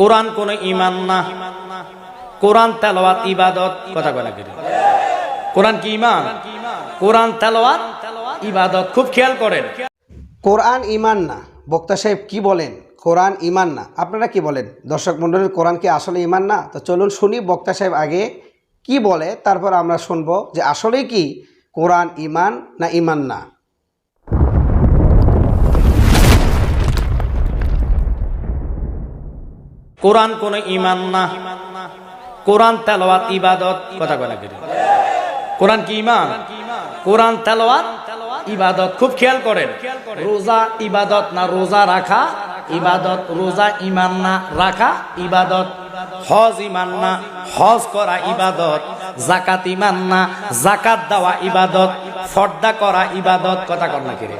কোরআন কোন ইমান না। কোরআন তেলাওয়াত, ইবাদত, কথা বলা গেলে কোরআন কি ইমান? কোরআন তেলাওয়াত, ইবাদত, খুব খেয়াল করেন। কোরআন ইমান না। বক্তা সাহেব কি বলেন? কোরআন ইমান না। আপনারা কি বলেন? দর্শক মণ্ডলীর কোরআন কি আসলে ইমান না? তো চলুন শুনি বক্তা সাহেব আগে কি বলে, তারপর আমরা শুনব যে আসলে কি কোরআন ইমান না ইমান না। কোরআন কোন ইমান না। কোরআন তেলাওয়াত, ইবাদত, কথা বলা গেলে কোরআন কি ইমান? কোরআন তেলাওয়াত, ইবাদত, খুব খেয়াল করেন। রোজা, ইবাদত না রোজা রাখা, ইবাদত, রোজা ইমান না রাখা, ইবাদত। হজ ইমান না, হজ করা ইবাদত। জাকাত ইমান না জাকাত দেওয়া ইবাদত। ফর্দা করা ইবাদত, কথা কর না কিরে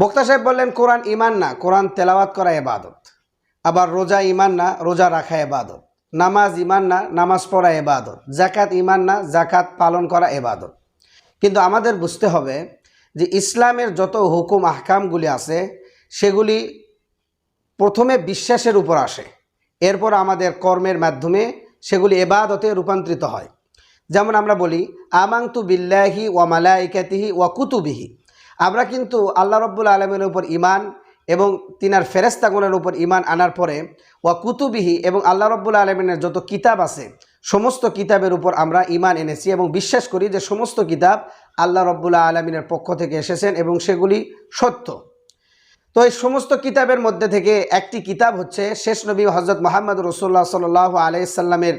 বক্তা সাহেব বললেন, কোরআন ইমান না, কোরআন তেলাওয়াত করা এবাদত আবার রোজা ইমান না, রোজা রাখা এবাদত। নামাজ ইমান না, নামাজ পড়া এবাদত। জাকাত ইমান না জাকাত পালন করা এবাদত। কিন্তু আমাদের বুঝতে হবে যে ইসলামের যত হুকুম, আহকামগুলি আছে, সেগুলি প্রথমে বিশ্বাসের উপর আসে। এরপর আমাদের কর্মের মাধ্যমে সেগুলি এবাদতে রূপান্তরিত হয়। যেমন আমরা বলি আমাংতু বিল্লাহি ওয়া মালাইকাতিহি ওয়া কুতুবিহি। আমরা কিন্তু আল্লাহ রব্বুল আলমের উপর ইমান এবং তিনার ফেরেস্তাগুনের উপর ইমান আনার পরে, ওয়া কুতুবিহি এবং আল্লাহ রব্বুল আলমিনের যত কিতাব আছে, সমস্ত কিতাবের উপর আমরা ইমান এনেছি এবং বিশ্বাস করি যে সমস্ত কিতাব আল্লাহ রব্বুল্লাহ আলমিনের পক্ষ থেকে এসেছেন এবং সেগুলি সত্য। তো এই সমস্ত কিতাবের মধ্যে থেকে একটি কিতাব হচ্ছে শেষ নবী হজরত মোহাম্মদ রসুল্লাহ সাল আলাইসাল্লামের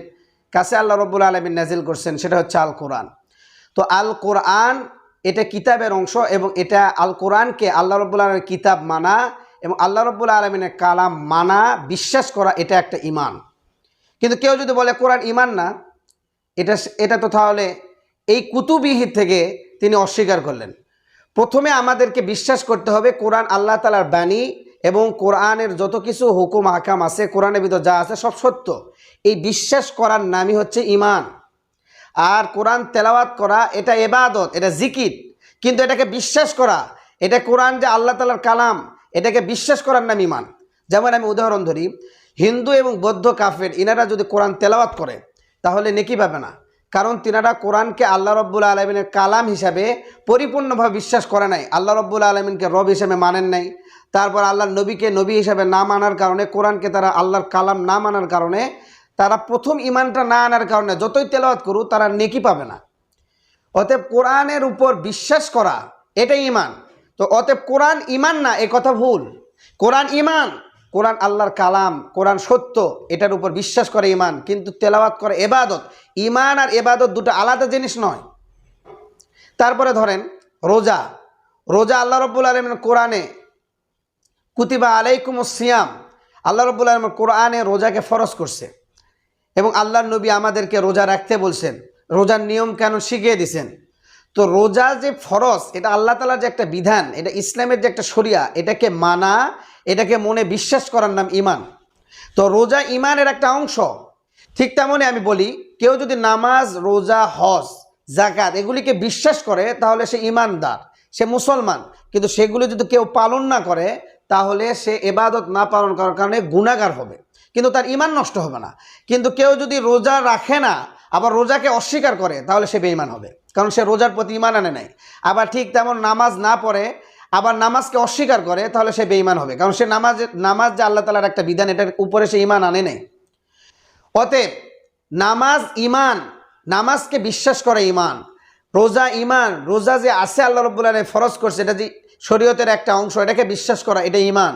কাছে আল্লাহ রব্বুল আলমিন নাজিল করছেন, সেটা হচ্ছে আল কোরআন। তো আল কোরআন এটা কিতাবের অংশ এবং এটা আল কোরআনকে আল্লাহ রব্বুল আলমের কিতাব মানা এবং আল্লাহ রব্বুল আলমিনের কালাম মানা, বিশ্বাস করা, এটা একটা ইমান কিন্তু কেউ যদি বলে কোরআন ইমান না, এটা এটা তো তাহলে এই কুতুবিহিত থেকে তিনি অস্বীকার করলেন। প্রথমে আমাদেরকে বিশ্বাস করতে হবে কোরআন আল্লাহ তালার বাণী এবং কোরআনের যত কিছু হুকুম হাকাম আছে, কোরআনের ভিতর যা আছে সব সত্য। এই বিশ্বাস করার নামই হচ্ছে ইমান আর কোরআন তেলাওয়াত করা, এটা এবাদত এটা জিকির। কিন্তু এটাকে বিশ্বাস করা, এটা কোরআন যে আল্লাহ তালার কালাম, এটাকে বিশ্বাস করার নাম ইমান যেমন আমি উদাহরণ ধরি, হিন্দু এবং বৌদ্ধ কাফের, ইনারা যদি কোরআন তেলাওয়াত করে, তাহলে নেকি পাবে না। কারণ তিনারা কোরআনকে আল্লাহ রব্বুল আলমিনের কালাম হিসাবে পরিপূর্ণভাবে বিশ্বাস করে নাই। আল্লাহ রব্বুল আলমিনকে রব হিসেবে মানেন নাই। তারপর আল্লাহর নবীকে নবী হিসাবে না মানার কারণে, কোরআনকে তারা আল্লাহর কালাম না মানার কারণে তারা প্রথম ইমানটা না আনার কারণে যতই তেলাওয়াত করুক, তারা নেকি পাবে না। অতএব কোরআনের উপর বিশ্বাস করা, এটাই ইমান তো অতএব কোরআন ইমান না, এ কথা ভুল। কোরআন ইমান কোরআন আল্লাহর কালাম, কোরআন সত্য, এটার উপর বিশ্বাস করে ইমান কিন্তু তেলাওয়াত করে এবাদত ইমান আর এবাদত দুটো আলাদা জিনিস নয়। তারপরে ধরেন, রোজা। রোজা আল্লাহ রব্বুল আলমিন কোরআনে, কুতিবা আলাইকুম সিয়াম, আল্লাহ রব্বুল আলম কোরআনে রোজাকে ফরজ করছে। এবং আল্লাহর নবী আমাদেরকে রোজা রাখতে বলছেন। রোজার নিয়ম কেন শিখিয়ে দিছেন? তো রোজা যে ফরজ, এটা আল্লাহ তালার যে একটা বিধান, এটা ইসলামের যে একটা শরিয়া, এটাকে মানা, এটাকে মনে বিশ্বাস করার নাম ইমান তো রোজা ইমানের একটা অংশ। ঠিক তেমনই আমি বলি, কেউ যদি নামাজ, রোজা, হজ জাকাত এগুলিকে বিশ্বাস করে, তাহলে সে ইমানদার সে মুসলমান। কিন্তু সেগুলি যদি কেউ পালন না করে তাহলে সে এবাদত না পালন করার কারণে গুণাগার হবে। কিন্তু তার ইমান নষ্ট হবে না। কিন্তু কেউ যদি রোজা রাখে না, আবার রোজাকে অস্বীকার করে, তাহলে সে বেঈমান হবে। কারণ সে রোজার প্রতি ইমান আনে নাই। আবার ঠিক তেমন নামাজ না পড়ে, আবার নামাজকে অস্বীকার করে, তাহলে সে বেঈমান হবে। কারণ সে নামাজ নামাজ যে আল্লাহ তালার একটা বিধান, এটার উপরে সে ইমান আনে নেই। অতএব নামাজ ইমান নামাজকে বিশ্বাস করে ইমান রোজা ইমান রোজা যে আছে আল্লাহ রব্বুল আলম ফরজ করছে, এটা যে শরীয়তের একটা অংশ, এটাকে বিশ্বাস করা, এটা ইমান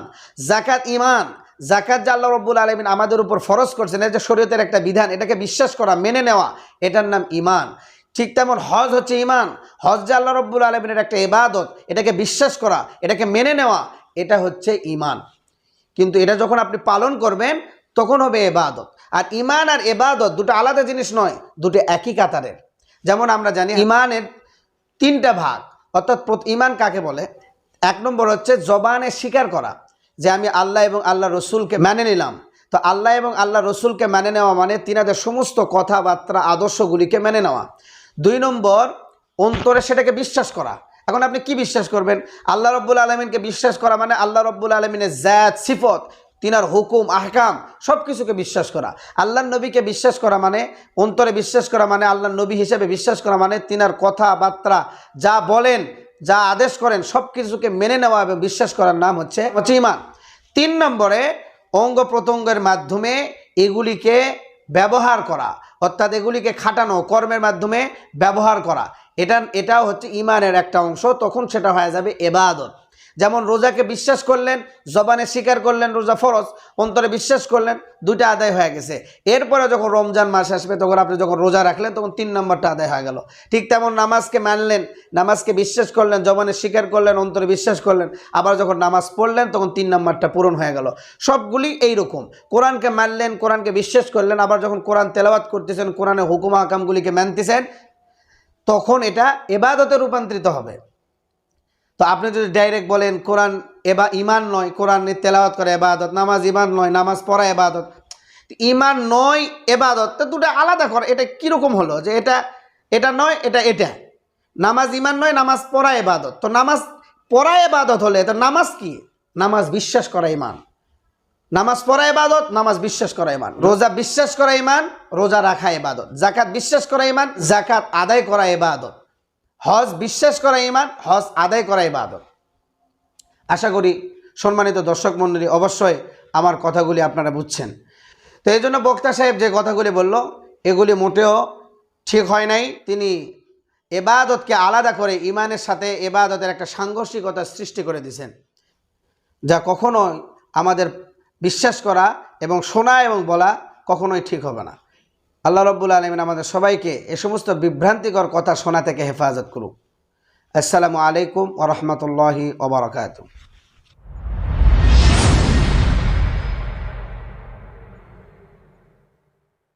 জাকাত ইমান জাকাত জাল্লা রব্বুল আলমিন আমাদের উপর ফরজ করছেন, এটা শরীয়তের একটা বিধান, এটাকে বিশ্বাস করা, মেনে নেওয়া, এটার নাম ইমান ঠিক তেমন হজ হচ্ছে ইমান হজ আল্লাহ রব্বুল আলমিনের একটা এবাদত এটাকে বিশ্বাস করা, এটাকে মেনে নেওয়া, এটা হচ্ছে ইমান কিন্তু এটা যখন আপনি পালন করবেন, তখন হবে এবাদত আর ইমান আর এবাদত দুটো আলাদা জিনিস নয়, দুটো একই কাতারের। যেমন আমরা জানি ইমানের তিনটা ভাগ, অর্থাৎ ইমান কাকে বলে? এক নম্বর হচ্ছে জবানে স্বীকার করা যে আমি আল্লাহ এবং আল্লাহ রসুলকে মেনে নিলাম। তো আল্লাহ এবং আল্লাহ রসুলকে মেনে নেওয়া মানে তিনাদের সমস্ত কথাবার্তা, আদর্শগুলিকে মেনে নেওয়া। দুই নম্বর, অন্তরে সেটাকে বিশ্বাস করা। এখন আপনি কি বিশ্বাস করবেন? আল্লাহ রব্বুল আলমিনকে বিশ্বাস করা মানে আল্লাহ রব্বুল আলমিনের জ্যাদ সিফত, তিনার হুকুম, আহকাম সব কিছুকে বিশ্বাস করা। আল্লাহ নবীকে বিশ্বাস করা মানে অন্তরে বিশ্বাস করা মানে আল্লাহ নবী হিসেবে বিশ্বাস করা মানে তিনার কথাবার্তা, যা বলেন যা আদেশ করেন সব কিছুকে মেনে নেওয়া এবং বিশ্বাস করার নাম হচ্ছে হচ্ছে ইমান তিন নম্বরে, অঙ্গ প্রত্যঙ্গের মাধ্যমে এগুলিকে ব্যবহার করা, অর্থাৎ এগুলিকে খাটানো, কর্মের মাধ্যমে ব্যবহার করা। এটা, এটাও হচ্ছে ইমানের একটা অংশ, তখন সেটা হয়ে যাবে এবাদত। যেমন রোজাকে বিশ্বাস করলেন, জবানে স্বীকার করলেন রোজা ফরজ, অন্তরে বিশ্বাস করলেন, দুইটা আদায় হয়ে গেছে। এরপরে যখন রমজান মাস আসবে, তখন আপনি যখন রোজা রাখলেন, তখন তিন নম্বরটা আদায় হয়ে গেল। ঠিক তেমন নামাজকে মানলেন, নামাজকে বিশ্বাস করলেন, জবানে স্বীকার করলেন, অন্তরে বিশ্বাস করলেন, আবার যখন নামাজ পড়লেন, তখন তিন নম্বরটা পূরণ হয়ে গেল। সবগুলি এই রকম কোরআনকে মানলেন, কোরআনকে বিশ্বাস করলেন, আবার যখন কোরআন তেলাওয়াত করতেছেন কোরআনে হুকুমা, আকামগুলিকে মানতেছেন, তখন এটা এবাদতে রূপান্তরিত হবে। তো আপনি যদি ডাইরেক্ট বলেন, কোরআন এবা ইমান নয়, কোরআন তেলাওয়াত করে এবাদত, নামাজ ইমান নয়, নামাজ পড়া এবাদত ইমান নয়, এবাদত, তো দুটো আলাদা কর এটা কীরকম হলো? যে এটা এটা নয়, এটা এটা। নামাজ ইমান নয়, নামাজ পড়া এবাদত। তো নামাজ পড়া এবাদত হলে, তো নামাজ কি? নামাজ বিশ্বাস করা ইমান নামাজ পড়া এবাদত, নামাজ বিশ্বাস করা ইমান রোজা বিশ্বাস করা ইমান রোজা রাখা এবাদত। জাকাত বিশ্বাস করা ইমান জাকাত আদায় করা ইবাদত হজ বিশ্বাস করা ইমান, হজ আদায় করা ইবাদত। আশা করি সম্মানিত দর্শক মণ্ডলী, অবশ্যই আমার কথাগুলি আপনারা বুঝছেন। তো এই জন্য বক্তা সাহেব যে কথাগুলি বলল, এগুলি মোটেও ঠিক হয় নাই। তিনি এবাদতকে আলাদা করে ইমানের সাথে এবাদতের একটা সাংঘর্ষিকতা সৃষ্টি করে দিয়েছেন, যা কখনোই আমাদের বিশ্বাস করা এবং শোনা এবং বলা কখনোই ঠিক হবে না। আল্লাহ রব্বুল আলমিন আমাদের সবাইকে এ সমস্ত বিভ্রান্তিকর কথা শোনা থেকে হেফাজত করুক। আসসালামু আলাইকুম ওরহমতুল্লাহি ওবরাকাতু